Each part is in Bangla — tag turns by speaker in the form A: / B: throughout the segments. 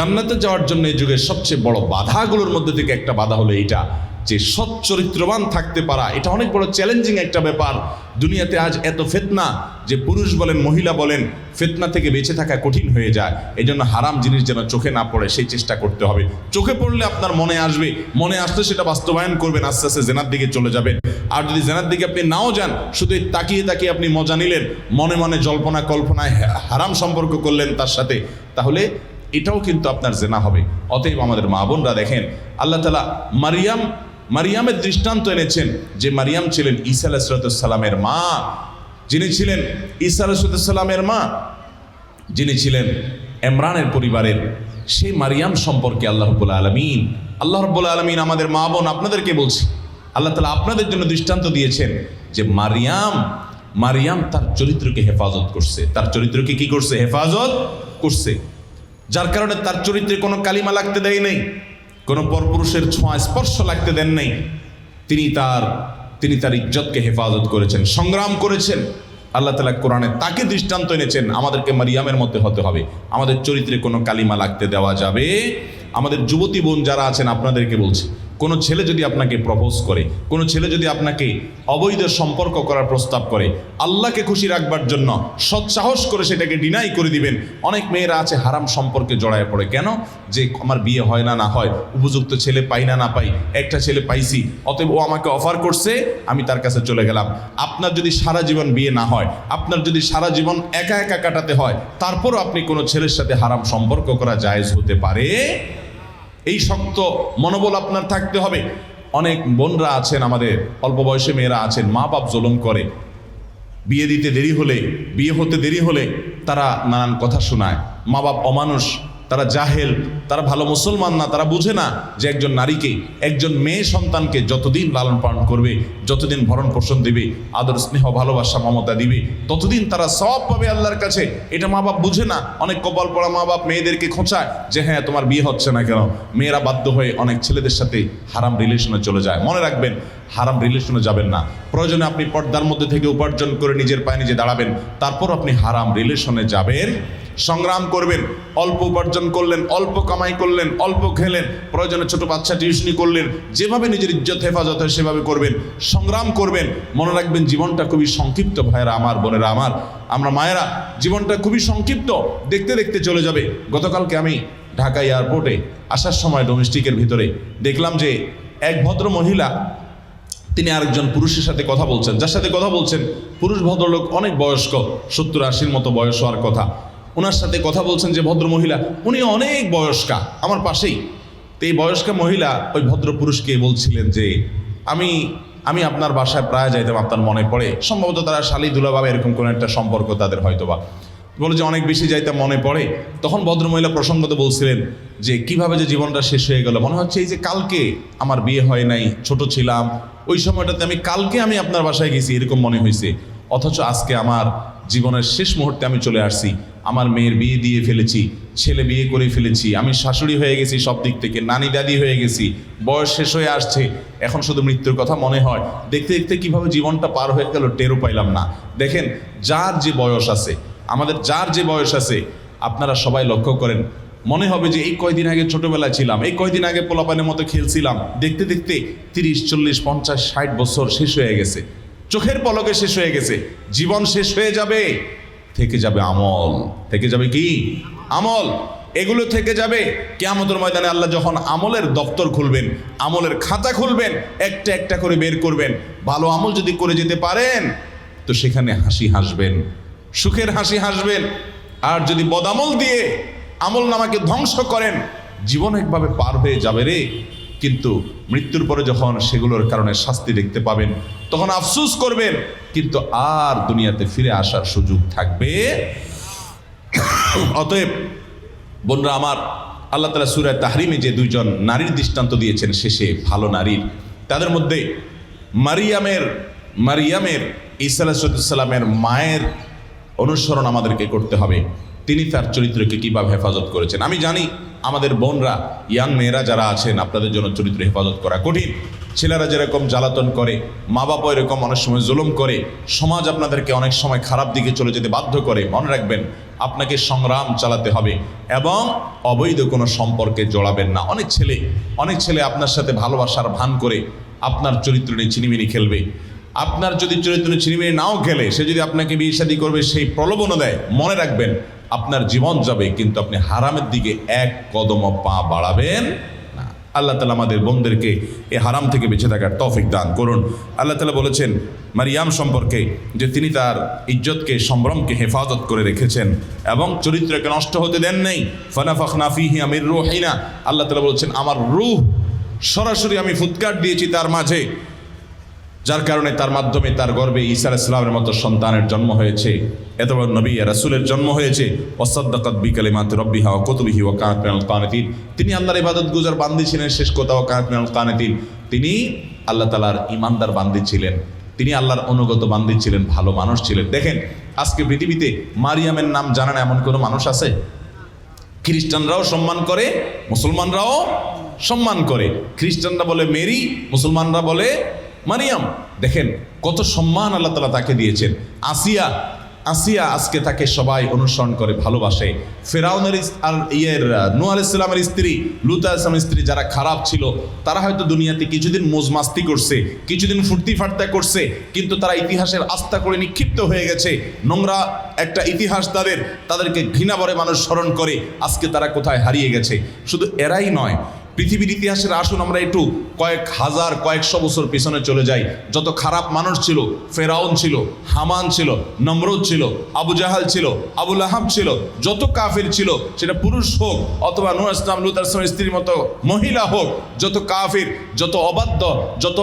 A: জান্নাতে যাওয়ার জন্য এই যুগের সবচেয়ে বড় বাধাগুলোর মধ্যে থেকে একটা বাধা হলো এইটা যে সৎ চরিত্রবান থাকতে পারা। এটা অনেক বড় চ্যালেঞ্জিং একটা ব্যাপার। দুনিয়াতে আজ এত ফেতনা যে পুরুষ বলেন, মহিলা বলেন, ফেতনা থেকে বেঁচে থাকা কঠিন হয়ে যায়। এই জন্য হারাম জিনিস যেন চোখে না পড়ে, সেই চেষ্টা করতে হবে। চোখে পড়লে আপনার মনে আসবে। মনে আসলে সেটা বাস্তবায়ন করবেন, আস্তে আস্তে জেনার দিকে চলে যাবেন। আর যদি জেনার দিকে আপনি নাও যান, শুধু তাকিয়ে তাকিয়ে আপনি মজা নিলেন, মনে মনে জল্পনা কল্পনায় হারাম সম্পর্ক করলেন তার সাথে, তাহলে এটাও কিন্তু আপনার জেনা হবে। অতএব আমাদের মা বোনরা দেখেন, আল্লাহ তালা মারিয়াম, মারিয়ামের দৃষ্টান্ত এনেছেন যে মারিয়াম ছিলেন ঈসা আলাহিসাল্লামের মা। যিনি ছিলেন ঈসা আলাহিসাল্লামের মা, যিনি ছিলেন এমরানের পরিবারের, সেই মারিয়াম সম্পর্কে আল্লাহ রব্বুল আলমিন, আল্লাহ রব্বুল আলমিন আমাদের মা বোন আপনাদেরকে বলছি, আল্লাহ তালা আপনাদের জন্য দৃষ্টান্ত দিয়েছেন যে মারিয়াম মারিয়াম তার চরিত্রকে হেফাজত করছে। তার চরিত্রকে কি করছে? হেফাজত করছে। যার কারণে তার চরিত্রে কোনো কালিমা লাগতে দেয় নেই, কোনো পরপুরুষের ছোঁয়া স্পর্শ লাগতে দেন নেই। তিনি তার তিনি তার ইজ্জতকে হেফাজত করেছেন, সংগ্রাম করেছেন। আল্লাহ তালা কোরআনে তাকে দৃষ্টান্ত এনেছেন, আমাদেরকে মারিয়ামের মধ্যে হতে হবে। আমাদের চরিত্রে কোনো কালিমা লাগতে দেওয়া যাবে। আমাদের যুবতী বোন যারা আছেন, আপনাদেরকে বলছি কোনো ছেলে যদি আপনাকে প্রপোজ করে, কোনো ছেলে যদি আপনাকে অবৈধ সম্পর্ক করার প্রস্তাব করে, আল্লাহকে খুশি রাখবার জন্য সৎসাহস করে সেটাকে ডিনাই করে দিবেন। অনেক মেয়েরা আছে হারাম সম্পর্কে জড়ায় পড়ে। কেন? যে আমার বিয়ে হয় না না হয়, উপযুক্ত ছেলে পাই না না পাই, একটা ছেলে পাইছি, অতএব ও আমাকে অফার করছে, আমি তার কাছে চলে গেলাম। আপনার যদি সারা জীবন বিয়ে না হয়, আপনার যদি সারা জীবন একা একা কাটাতে হয়, তারপরও আপনি কোনো ছেলের সাথে হারাম সম্পর্ক করা জায়েজ হতে পারে? এই শক্ত মনোবল আপনার থাকতে হবে। অনেক বোনরা আছেন, আমাদের অল্প বয়সে মেয়েরা আছেন, মা বাপ জুলুম করে। বিয়ে দিতে দেরি হলে, বিয়ে হতে দেরি হলে তারা নানান কথা শোনায়। মা বাপ অমানুষ তারা জাহেল, তারা ভালো মুসলমান না, তারা বুঝে না যে একজন নারীকে, একজন মেয়ে সন্তানকে যতদিন লালন পালন করবে, যতদিন ভরণ পোষণ দিবে, আদর স্নেহ, ভালোবাসা, মমতা দিবে, ততদিন তারা সব পাবে আল্লাহর কাছে। এটা মা বাপ বুঝে না। অনেক কপাল পড়া মা বাপ মেয়েদেরকে খোঁচায় যে হ্যাঁ তোমার বিয়ে হচ্ছে না কেন? মেয়েরা বাধ্য হয়ে অনেক ছেলেদের সাথে হারাম রিলেশনে চলে যায়। মনে রাখবেন, হারাম রিলেশনে যাবেন না। প্রয়োজনে আপনি পর্দার মধ্যে থেকে উপার্জন করে নিজের পায়ে নিজে দাঁড়াবেন। তারপর আপনি হারাম রিলেশনে যাবেন সংগ্রাম করবেন, অল্প উপার্জন করলেন, অল্প কামাই করলেন, অল্প খেলেন, প্রয়োজনে ছোট বাচ্চা টিউশনি করলেন, যেভাবে নিজের ইজ্জত, হেফাজত হয় সেভাবে করবেন, সংগ্রাম করবেন। মনে রাখবেন জীবনটা খুবই সংক্ষিপ্ত, ভাইয়েরা আমার, বোনেরা আমার, আমরা মায়েরা, জীবনটা খুবই সংক্ষিপ্ত, দেখতে দেখতে চলে যাবে। গতকালকে আমি ঢাকা এয়ারপোর্টে আসার সময় ডোমেস্টিকের ভিতরে দেখলাম যে এক ভদ্র মহিলা, তিনি আরেকজন পুরুষের সাথে কথা বলছেন। যার সাথে কথা বলছেন, পুরুষ ভদ্রলোক অনেক বয়স্ক, সত্তর আশির মতো বয়স হওয়ার কথা। ওনার সাথে কথা বলছেন যে ভদ্র মহিলা, উনি অনেক বয়স্কা, আমার পাশেই। তো এই বয়স্কা মহিলা ওই ভদ্র পুরুষকে বলছিলেন যে, আমি আমি আপনার বাসায় প্রায় যাইতাম, আপনার মনে পড়ে। সম্ভবত তারা শালি দুলাভাবে এরকম কোনো একটা সম্পর্ক তাদের হয়তোবা। বলে যে, অনেক বেশি যাইতে মনে পড়ে। তখন ভদ্রমহিলা প্রসঙ্গত বলছিলেন যে, কীভাবে যে জীবনটা শেষ হয়ে গেল? মনে হচ্ছে এই যে কালকে আমার বিয়ে হয় নাই, ছোট ছিলাম। ওই সময়টাতে আমি, কালকে আমি আপনার বাসায় গেছি, এরকম মনে হয়েছে অথচ আজকে আমার জীবনের শেষ মুহূর্তে আমি চলে আসছি। আমার মেয়ের বিয়ে দিয়ে ফেলেছি, ছেলে বিয়ে করে ফেলেছি, আমি শাশুড়ি হয়ে গেছি সব দিক থেকে, নানি দাদি হয়ে গেছি, বয়স শেষ হয়ে আসছে, এখন শুধু মৃত্যুর কথা মনে হয়। দেখতে দেখতে কীভাবে জীবনটা পার হয়ে গেল টেরও পাইলাম না। দেখেন, যার যে বয়স আছে, আমাদের যার যে বয়স আছে, আপনারা সবাই লক্ষ্য করেন, মনে হবে যে এই কয়দিন আগে ছোটবেলায় ছিলাম, এই কয়দিন আগে পোলাপানের মতো খেলছিলাম, দেখতে দেখতে তিরিশ, চল্লিশ, পঞ্চাশ, ষাট বছর শেষ হয়ে গেছে, চোখের পলকে শেষ হয়ে গেছে, জীবন শেষ হয়ে যাবে। থেকে যাবে আমল। থেকে যাবে কি? আমল। এগুলো থেকে যাবে কেয়ামতের ময়দানে আল্লাহ যখন আমলের দপ্তর খুলবেন, আমলের খাতা খুলবেন, একটা একটা করে বের করবেন। ভালো আমল যদি করে যেতে পারেন, তো সেখানে হাসি হাসবেন, সুখের হাসি হাসবেন। আর যদি বদামল দিয়ে আমল নামাকে ধ্বংস করেন, জীবন একভাবে পার হয়ে যাবে রে। কিন্তু মৃত্যুর পরে যখন সেগুলোর কারণে শাস্তি দেখতে পাবেন তখন আফসুস করবেন, কিন্তু আর দুনিয়াতে ফিরে আসার সুযোগ থাকবে। অতএব বোনরা আমার, আল্লাহ তালা সুরায় তাহরিমে যে দুইজন নারীর দৃষ্টান্ত দিয়েছেন শেষে ভালো নারীর। তাদের মধ্যে মারিয়ামের মারিয়ামের, ঈসা আলাহিসাল্লামের মায়ের অনুসরণ আমাদেরকে করতে হবে। তিনি তার চরিত্রকে কীভাবে হেফাজত করেছেন? আমি জানি আমাদের বোনরা, ইয়াং মেয়েরা যারা আছেন, আপনাদের জন্য চরিত্র হেফাজত করা কঠিন। ছেলেরা যেরকম জ্বালাতন করে মা বাবা এরকম অনেক সময় জুলুম করে, সমাজ আপনাদেরকে অনেক সময় খারাপ দিকে চলে যেতে বাধ্য করে, মনে রাখবেন, আপনাকে সংগ্রাম চালাতে হবে এবং অবৈধ কোনো সম্পর্কে জড়াবেন না। অনেক ছেলে অনেক ছেলে আপনার সাথে ভালোবাসার ভান করে আপনার চরিত্র নিয়ে চিনিমিনি খেলবে। আপনার যদি চরিত্র নিয়ে চিনিমিনি নাও খেলে, সে যদি আপনাকে বিয়ে শাদী করবে, সেই প্রলোভনও দেয়। মনে রাখবেন, আপনার জীবন যাবে, কিন্তু আপনি হারামের দিকে এক কদম পা বাড়াবেন আল্লাহ তালা আমাদের বোনদেরকে এ হারাম থেকে বেঁচে থাকার তৌফিক দান করুন। আল্লাহ তালা বলেছেন, মারিয়াম সম্পর্কে যে তিনি তার ইজ্জতকে, সম্ভ্রমকে হেফাজত করে রেখেছেন এবং চরিত্রকে নষ্ট হতে দেন নেই। ফানাফাখ নাফিহি আমির রুহিনা। আল্লাহ তালা বলেছেন, আমার রুহ সরাসরি আমি ফুৎকার দিয়েছি তার মাঝে। যার কারণে তার মাধ্যমে তার গর্বে ঈসা ইসলামের মতো সন্তানের জন্ম হয়েছে। এত বড় নবী রাসুলের জন্ম হয়েছে। ওসাদ্দাকাত বিকালে মাত রব্বিহা ও কতুবিহি ও কানাত মিনাল কানাতিন। তিনি আল্লাহর ইবাদত গুজার বান্দি ছিলেন, শেষ কথা ও কানাত মিনাল তিনি আল্লাহ তালার ইমানদার বান্দি ছিলেন। তিনি আল্লাহর অনুগত বান্দি ছিলেন, ভালো মানুষ ছিলেন। দেখেন, আজকে পৃথিবীতে মারিয়ামের নাম জানান এমন কোনো মানুষ আছে? খ্রিস্টানরাও সম্মান করে, মুসলমানরাও সম্মান করে। খ্রিস্টানরা বলে মেরি, মুসলমানরা বলে মারিয়াম, দেখেন কত সম্মান আল্লাহ তালা তাকে দিয়েছেন। আসিয়া আসিয়া আজকে তাকে সবাই অনুসরণ করে, ভালোবাসে। ফেরাউনের আর ইয়ের নুয়াল ইসলামের স্ত্রী, লুতা ইসলামের স্ত্রী যারা খারাপ ছিল, তারা হয়তো দুনিয়াতে কিছুদিন মোজমাস্তি করছে, কিছুদিন ফুর্তি ফার্তা করছে, কিন্তু তারা ইতিহাসের আস্থা করে নিক্ষিপ্ত হয়ে গেছে। নোংরা একটা ইতিহাস তাদের তাদেরকে ঘৃণা ভরে মানুষ স্মরণ করে, আজকে তারা কোথায় হারিয়ে গেছে। শুধু এরাই নয় পৃথিবীর ইতিহাসের আসুন আমরা একটু কয়েক হাজার, কয়েকশো বছর পিছনে চলে যাই। যত খারাপ মানুষ ছিল, ফেরাউন ছিল, হামান ছিল, নমরুদ ছিল, আবু জাহাল ছিল আবুল আহাব ছিল, যত কাফের ছিল, সেটা পুরুষ হোক অথবা নুর ইসলাম লুতার স্ত্রীর মতো মহিলা হোক, যত কাফের, যত অবাধ্য, যত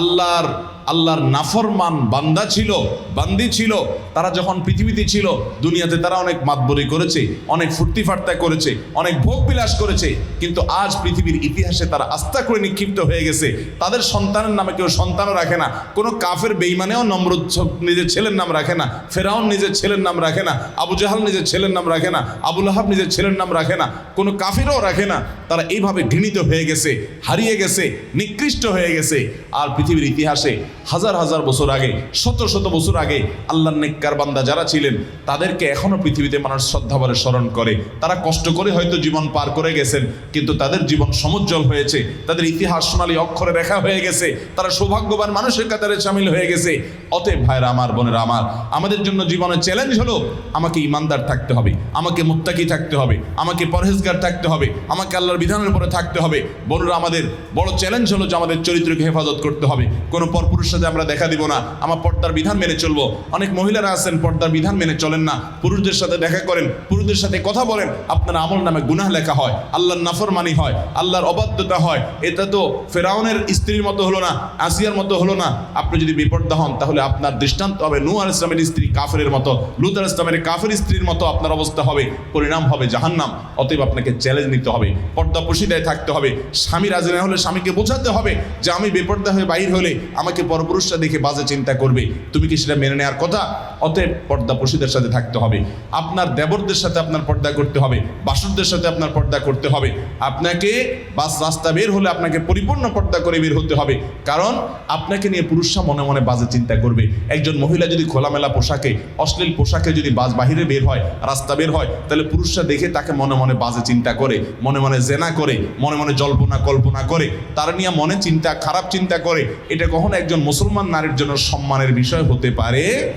A: আল্লাহর আল্লাহর নাফরমান বান্দা ছিল, বান্দি ছিল, তারা যখন পৃথিবীতে ছিল, দুনিয়াতে তারা অনেক মাতবরি করেছে, অনেক ফুর্তি ফার্তা করেছে, অনেক ভোগ বিলাস করেছে, কিন্তু আজ পৃথিবীর ইতিহাসে তারা আস্থা করে নিক্ষিপ্ত হয়ে গেছে। তাদের সন্তানের নামে কেউ সন্তানও রাখে না, কোনো কাফের বেইমানেও নম্রত নিজের ছেলের নাম রাখে না, ফেরাউন নিজের ছেলের নাম রাখে না, আবু জাহাল নিজের ছেলের নাম রাখে না আবুল আহাব নিজের ছেলের নাম রাখে না, কোনো কাফিরও রাখে না। তারা এইভাবে ঘৃণিত হয়ে গেছে, হারিয়ে গেছে, নিকৃষ্ট হয়ে গেছে। আর পৃথিবীর ইতিহাসে হাজার হাজার বছর আগে, শত শত বছর আগে আল্লাহর নেককার বান্দা যারা ছিলেন, তাদেরকে এখনও পৃথিবীতে মানুষ শ্রদ্ধাভরে স্মরণ করে। তারা কষ্ট করে হয়তো জীবন পার করে গেছেন, কিন্তু তাদের জীবন সমুজ্জ্বল হয়েছে, তাদের ইতিহাস সোনালী অক্ষরে রেখা হয়ে গেছে, তারা সৌভাগ্যবান মানুষের কাতারে সামিল হয়ে গেছে। অতএব ভাইরা আমার বোনেরা, আমার, আমাদের জন্য জীবনের চ্যালেঞ্জ হলো, আমাকে ইমানদার থাকতে হবে, আমাকে মুত্তাকি থাকতে হবে, আমাকে পরহেজগার থাকতে হবে, আমাকে আল্লাহর বিধানের উপরে থাকতে হবে। বোনরা, আমাদের বড় চ্যালেঞ্জ হলো যে আমাদের চরিত্রকে হেফাজত করতে হবে। কোনো পরপুরুষ সাথে আমরা দেখা দিব না। আমার পর্দার বিধান মেনে চলবো। অনেক মহিলারা আছেন, পর্দার বিধান মেনে চলেন না। পুরুষদের সাথে দেখা করেন, পুরুষদের সাথে কথা বলেন। আপনার আমল নামে গুনাহ লেখা হয়, আল্লাহর নাফরমানি হয়, আল্লাহর অবাধ্যতা হয়। এটা তো ফেরাউনের স্ত্রীর মতো হলো না, আসিয়ার মতো হলো না। আপনি যদি বিপর্দা হন, তাহলে আপনার দৃষ্টান্ত হবে নূ আল ইসলামের স্ত্রী কাফের মতো। লুত আল ইসলামের কাফের স্ত্রীর মতো আপনার অবস্থা হবে, পরিণাম হবে জাহান্নাম। অতএব আপনাকে চ্যালেঞ্জ নিতে হবে। পর্দা পুশিদায় থাকতে হবে। স্বামী রাজি না হলে স্বামীকে বোঝাতে হবে যে আমি বেপর্দা হয়ে বাইর হলে আমাকে পরপুরুষরা দেখে বাজে চিন্তা করবে। তুমি কি সেটা মেনে নেওয়ার কথা? অতএব পর্দা পশুদের সাথে থাকতে হবে। আপনার দেবরদের সাথে আপনার পর্দা করতে হবে। বাসুরদের সাথে আপনার পর্দা করতে হবে। আপনাকে বাস রাস্তা বের হলে আপনাকে পরিপূর্ণ পর্দা করে বের হতে হবে। কারণ আপনাকে নিয়ে পুরুষরা মনে মনে বাজে চিন্তা করবে। একজন মহিলা যদি খোলামেলা পোশাকে, অশ্লীল পোশাকে যদি বাজ বাহিরে বের হয়, রাস্তা বের হয়, তাহলে পুরুষরা দেখে তাকে মনে মনে বাজে চিন্তা করে, মনে মনে জেনা করে, মনে মনে জল্পনা কল্পনা করে, তারা নিয়ে মনে চিন্তা, খারাপ চিন্তা করে এটা কখনো একজন মুসলমান নারীর জন্য সম্মানের বিষয় হতে পারে?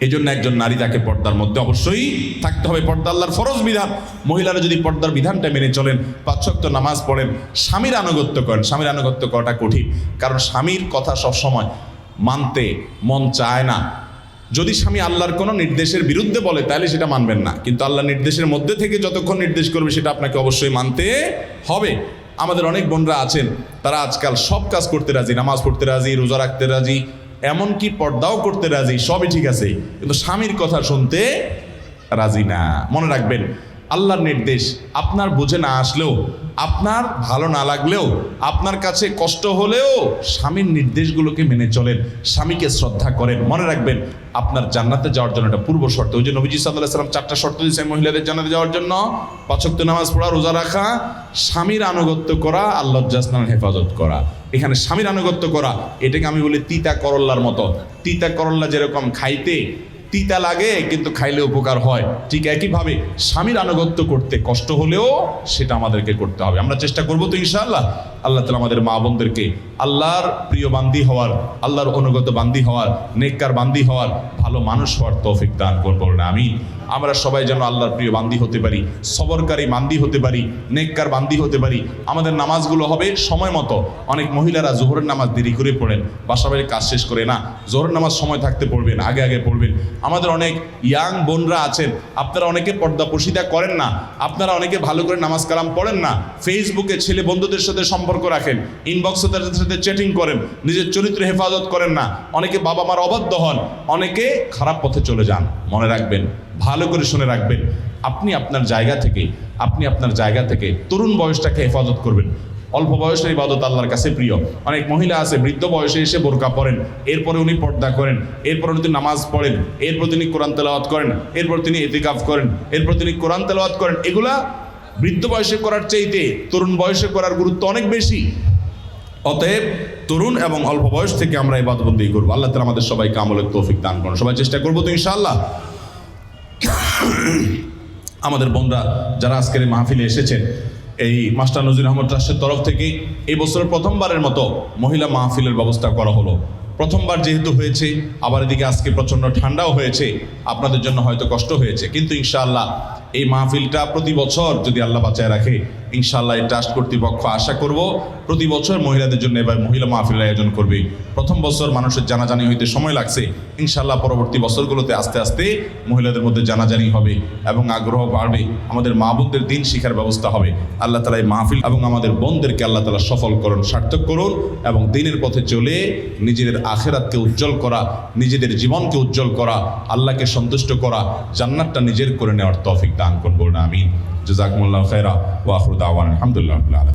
A: এই জন্য একজন নারী তাকে পর্দার মধ্যে অবশ্যই থাকতে হবে। পর্দা আল্লাহর ফরজ বিধান। মহিলারা যদি পর্দার বিধানটা মেনে চলেন পাঁচশক্ত নামাজ পড়েন, স্বামীর আনুগত্য করেন। স্বামীর আনুগত্য করাটা কঠিন। কারণ স্বামীর কথা সবসময় মানতে মন চায় না। যদি স্বামী আল্লাহর কোনো নির্দেশের বিরুদ্ধে বলে, তাহলে সেটা মানবেন না। কিন্তু আল্লাহর নির্দেশের মধ্যে থেকে যতক্ষণ নির্দেশ করবে, সেটা আপনাকে অবশ্যই মানতে হবে। আমাদের অনেক বোনরা আছেন, তারা আজকাল সব কাজ করতে রাজি, নামাজ পড়তে রাজি, রোজা রাখতে রাজি, এমনকি পর্দাও করতে রাজি, সবই ঠিক আছে। কিন্তু স্বামীর কথা শুনতে রাজি না। মনে রাখবেন আল্লাহর নির্দেশ। আপনার বুঝে না আসলেও, আপনার ভালো না লাগলেও, আপনার কাছে কষ্ট হলেও স্বামীর নির্দেশগুলোকে মেনে চলেন, স্বামীকে শ্রদ্ধা করেন। মনে রাখবেন, আপনার জান্নাতে যাওয়ার জন্য এটা পূর্ব শর্ত। ওই যে নবীজি সাল্লাহ সাল্লাম চারটা শর্ত দিয়েছেন মহিলাদের জান্নাতে যাওয়ার জন্য। পাচক্ত নামাজ পড়া, রোজা রাখা, স্বামীর আনুগত্য করা আল্লাহ জাসনার হেফাজত করা। এখানে স্বামীর আনুগত্য করা, এটাকে আমি বলি তিতা করল্লার মতো। তিতা করল্লা যেরকম খাইতে তিতা লাগে, কিন্তু খাইলে উপকার হয়। ঠিক একইভাবে স্বামীর আনুগত্য করতে কষ্ট হলেও সেটা আমাদেরকে করতে হবে। আমরা চেষ্টা করব তো ইনশাআল্লাহ। আল্লাহ তালা আমাদের মা বোনদেরকে আল্লাহর প্রিয় বান্দি হওয়ার, আল্লাহর অনুগত বান্দি হওয়ার, নেককার বান্দি হওয়ার ভালো মানুষ হওয়ার তৌফিক দান করব না আমি আমরা সবাই যেন আল্লাহর প্রিয় বান্দি হতে পারি, সবরকারী বান্দি হতে পারি, নেককার বান্দি হতে পারি। আমাদের নামাজগুলো হবে সময় মতো। অনেক মহিলারা জোহরের নামাজ দেরি করে পড়েন, বাসা বাড়ির কাজ শেষ করে না, জোহরের নামাজ সময় থাকতে পড়বেন, আগে আগে পড়বেন। আমাদের অনেক ইয়াং বোনরা আছেন, আপনারা অনেকে পর্দা পশিদা করেন না, আপনারা অনেকে ভালো করে নামাজ কালাম পড়েন না। ফেসবুকে ছেলে বন্ধুদের সাথে সম্পর্ক রাখেন ইনবক্সে তাদের সাথে চ্যাটিং করেন, নিজের চরিত্র হেফাজত করেন না। অনেকে বাবা মার অবাধ্য হন, অনেকে খারাপ পথে চলে যান, মনে রাখবেন, ভালো করে শুনে রাখবেন, আপনি আপনার জায়গা থেকে, আপনি আপনার জায়গা থেকে তরুণ বয়সটাকে হেফাজত করবেন। অল্প বয়সের ইবাদত আল্লাহর কাছে প্রিয়। অনেক মহিলা আছে, বৃদ্ধ বয়সে এসে বোরকা পড়েন এরপরে উনি পর্দা করেন, এরপর উনি নামাজ পড়েন, এরপর তিনি কোরআন তেলাওয়াত করেন, এরপর তিনি এতিকাফ করেন, এরপর তিনি কোরআন তেলাওয়াত করেন, এগুলা বৃদ্ধ বয়সে করার চাইতে তরুণ বয়সে করার গুরুত্ব অনেক বেশি। অতএব তরুণ এবং অল্প বয়স থেকে আমরা এই বাদবন্দি করব। আল্লাহ তালা আমাদের সবাইকে আমলের তৌফিক দান করুন। সবাই চেষ্টা করব তো ইনশাআল্লাহ। আমাদের বোনরা যারা আজকের মাহফিলে এসেছেন, এই মাস্টার নজির আহমদ ট্রাস্টের তরফ থেকে এই বছরের প্রথমবারের মতো মহিলা মাহফিলের ব্যবস্থা করা হলো। প্রথমবার যেহেতু হয়েছে, আবার এদিকে আজকে প্রচণ্ড ঠান্ডাও হয়েছে, আপনাদের জন্য হয়তো কষ্ট হয়েছে। কিন্তু ইনশাআল্লাহ এই মাহফিলটা প্রতি বছর যদি আল্লাহ বাঁচায় রাখে ইনশাআল্লাহ এই ট্রাস্ট কর্তৃপক্ষ আশা করব প্রতি বছর মহিলাদের জন্য এবার মহিলা মাহফিলের আয়োজন করবে। প্রথম বছর মানুষের জানাজানি হইতে সময় লাগছে। ইনশাল্লাহ পরবর্তী বছরগুলোতে আস্তে আস্তে মহিলাদের মধ্যে জানাজানি হবে এবং আগ্রহ বাড়বে। আমাদের মা বোনদের দিন শিখার ব্যবস্থা হবে। আল্লাহ তালা এই মাহফিল এবং আমাদের বোনদেরকে আল্লাহ তালা সফল করুন, সার্থক করুন এবং দিনের পথে চলে নিজেদের আখেরাতকে উজ্জ্বল করা, নিজেদের জীবনকে উজ্জ্বল করা, আল্লাহকে সন্তুষ্ট করা, জান্নাতটা নিজের করে নেওয়ার তৌফিক দান করব না جزاكم الله خيرا وآخر دعوانا الحمد لله رب العالمين.